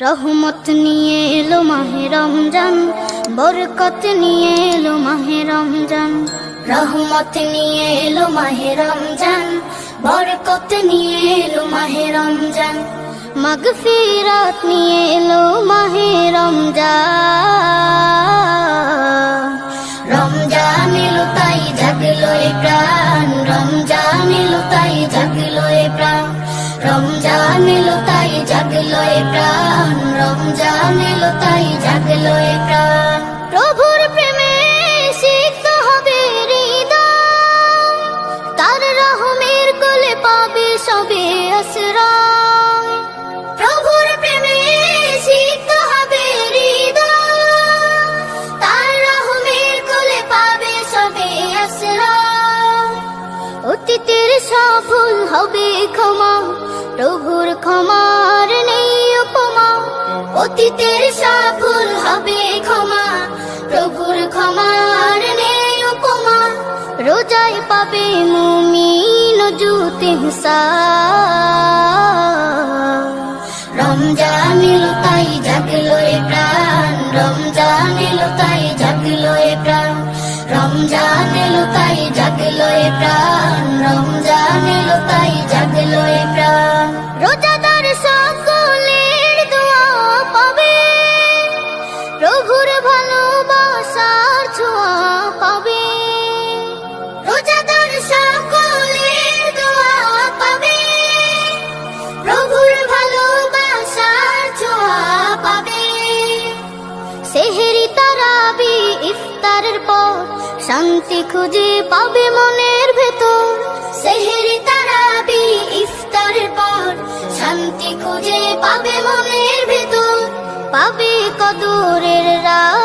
রহমত নিয়ে এলো মাহে রমজান, বরকত নিয়ে এলো মাহে রমজান। রহমত নিয়ে এলো মাহে রমজান, বরকত নিয়ে এলো মাহে রমজান। মাগফিরাত নিয়ে এলো মাহে রমজান। রমজান এলো তাই জাগলো প্রাণ, রমজান এলো তাই জাগলো জাগলো এ প্রাণ, রমজান এলো তাই জাগলো প্রাণ। প্রভুর প্রেমে সিক্ত হবে তার রহমের কোলে পাবে সবে হবে তার অতীতের সফল হবে ক্ষমা, প্রভুর উপমা অতীতের সফল হবে ক্ষমা। প্রভুর ক্ষমার নেই উপমা। পাবে মুমিন জুতে রমজান এলো তাই জাগলো এ প্রাণ। রমজান এলো তাই জাগলো এ প্রাণ। রমজান এলো তাই জাগলো এ প্রাণ। রমজান এলো তাই জাগলো এ প্রাণ। রোজাদার সকলের প্রভুর ভালোবাসার ছোঁয়া পাবে। রোজাদার সকলের দোয়া পাবে। প্রভুর ছোঁয়া পাবে। সেহেরি তারাবি ইফতারের পর শান্তি খুঁজে পাবে মনের ভেতর। সেহেরি তারাবি ইফতারের পর শান্তি খুঁজে পাবে মনের রাত্রি মন